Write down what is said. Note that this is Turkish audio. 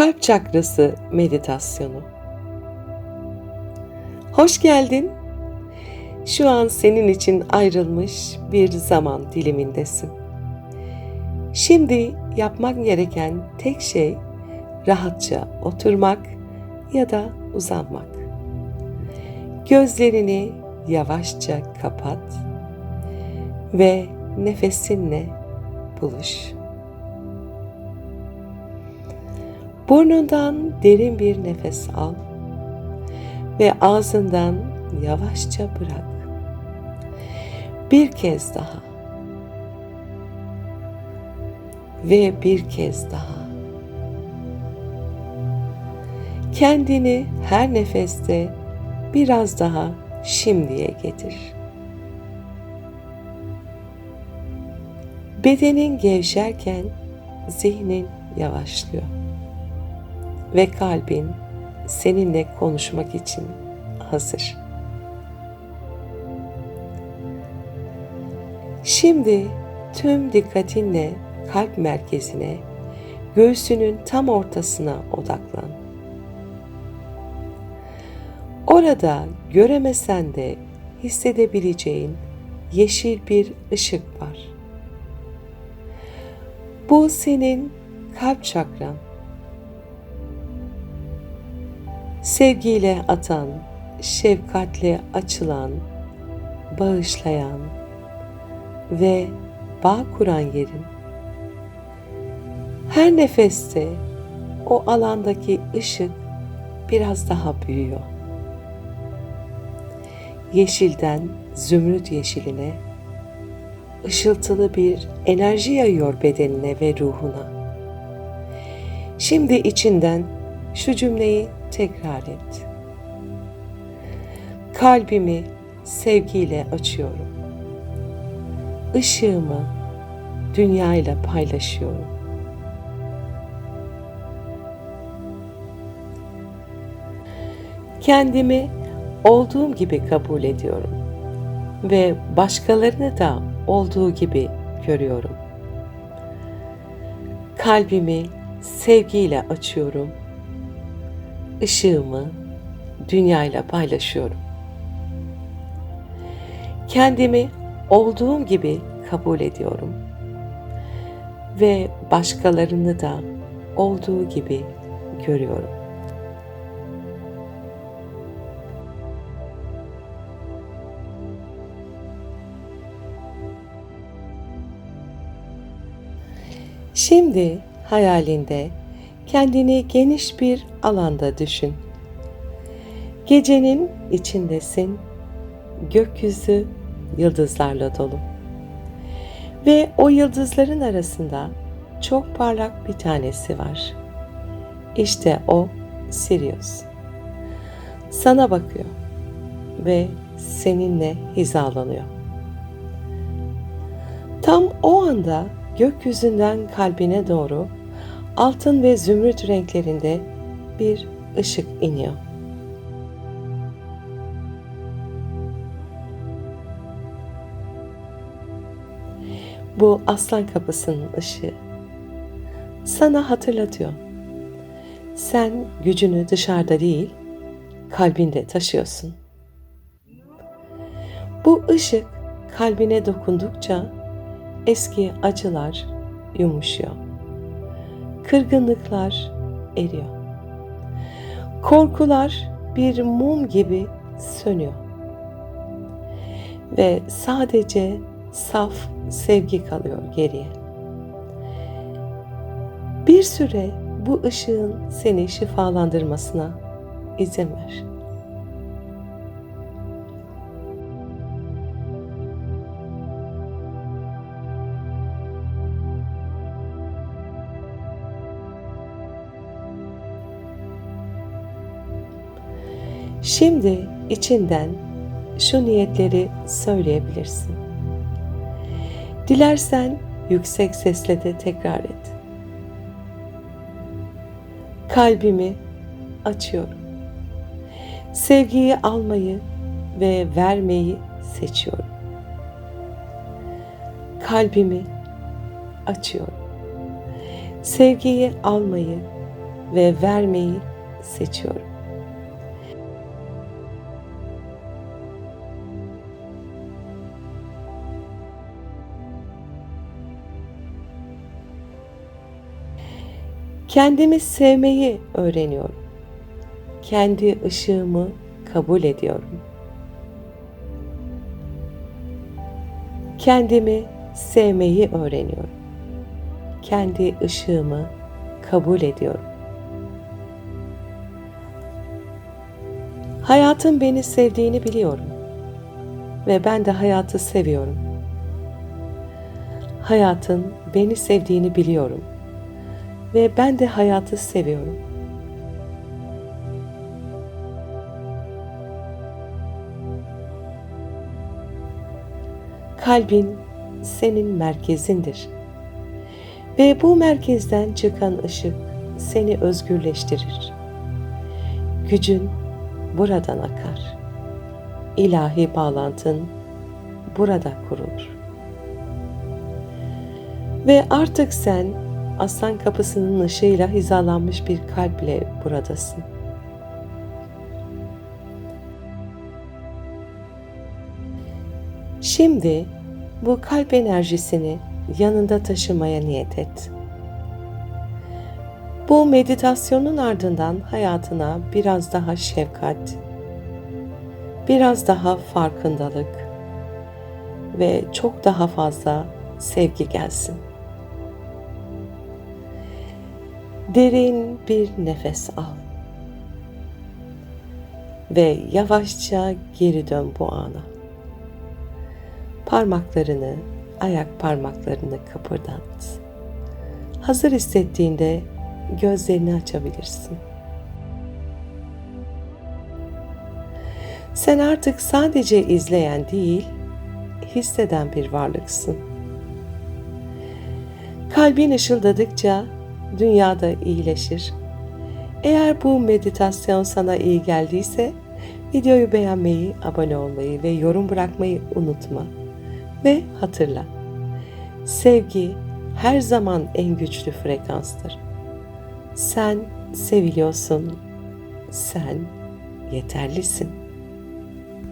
Kalp çakrası meditasyonu. Hoş geldin. Şu an senin için ayrılmış bir zaman dilimindesin. Şimdi yapmak gereken tek şey rahatça oturmak ya da uzanmak. Gözlerini yavaşça kapat ve nefesinle buluş. Burnundan derin bir nefes al ve ağzından yavaşça bırak. Bir kez daha. Ve bir kez daha. Kendini her nefeste biraz daha şimdiye getir. Bedenin gevşerken zihnin yavaşlıyor ve kalbin seninle konuşmak için hazır. Şimdi tüm dikkatinle kalp merkezine, göğsünün tam ortasına odaklan. Orada göremesen de hissedebileceğin yeşil bir ışık var. Bu senin kalp çakran. Sevgiyle atan, şefkatle açılan, bağışlayan ve bağ kuran yerin. Her nefeste o alandaki ışık biraz daha büyüyor. Yeşilden zümrüt yeşiline ışıltılı bir enerji yayıyor bedenine ve ruhuna. Şimdi içinden şu cümleyi tekrar et. Kalbimi sevgiyle açıyorum. Işığımı dünyayla paylaşıyorum. Kendimi olduğum gibi kabul ediyorum ve başkalarını da olduğu gibi görüyorum. Kalbimi sevgiyle açıyorum ışığımı dünyayla paylaşıyorum. Kendimi olduğum gibi kabul ediyorum ve başkalarını da olduğu gibi görüyorum. Şimdi hayalinde kendini geniş bir alanda düşün. Gecenin içindesin. Gökyüzü yıldızlarla dolu. Ve o yıldızların arasında çok parlak bir tanesi var. İşte o Sirius. Sana bakıyor ve seninle hizalanıyor. Tam o anda gökyüzünden kalbine doğru altın ve zümrüt renklerinde bir ışık iniyor. Bu aslan kapısının ışığı sana hatırlatıyor. Sen gücünü dışarıda değil, kalbinde taşıyorsun. Bu ışık kalbine dokundukça eski acılar yumuşuyor kırgınlıklar eriyor. Korkular bir mum gibi sönüyor. Ve sadece saf sevgi kalıyor geriye. Bir süre bu ışığın seni şifalandırmasına izin ver. Şimdi içinden şu niyetleri söyleyebilirsin. Dilersen yüksek sesle de tekrar et. Kalbimi açıyorum. Sevgiyi almayı ve vermeyi seçiyorum. Kalbimi açıyorum. Sevgiyi almayı ve vermeyi seçiyorum. Kendimi sevmeyi öğreniyorum. Kendi ışığımı kabul ediyorum. Kendimi sevmeyi öğreniyorum. Kendi ışığımı kabul ediyorum. Hayatın beni sevdiğini biliyorum ve ben de hayatı seviyorum. Hayatın beni sevdiğini biliyorum ve ben de hayatı seviyorum. Kalbin senin merkezindir. Ve bu merkezden çıkan ışık seni özgürleştirir. Gücün buradan akar. İlahi bağlantın burada kurulur. Ve artık sen aslan kapısının ışığıyla hizalanmış bir kalple buradasın. Şimdi bu kalp enerjisini yanında taşımaya niyet et. Bu meditasyonun ardından hayatına biraz daha şefkat, biraz daha farkındalık ve çok daha fazla sevgi gelsin. Derin bir nefes al. Ve yavaşça geri dön bu ana. Parmaklarını, ayak parmaklarını kıpırdat. Hazır hissettiğinde gözlerini açabilirsin. Sen artık sadece izleyen değil, hisseden bir varlıksın. Kalbin ışıldadıkça dünya da iyileşir. Eğer bu meditasyon sana iyi geldiyse videoyu beğenmeyi, abone olmayı ve yorum bırakmayı unutma. Ve hatırla. Sevgi her zaman en güçlü frekanstır. Sen seviliyorsun. Sen yeterlisin.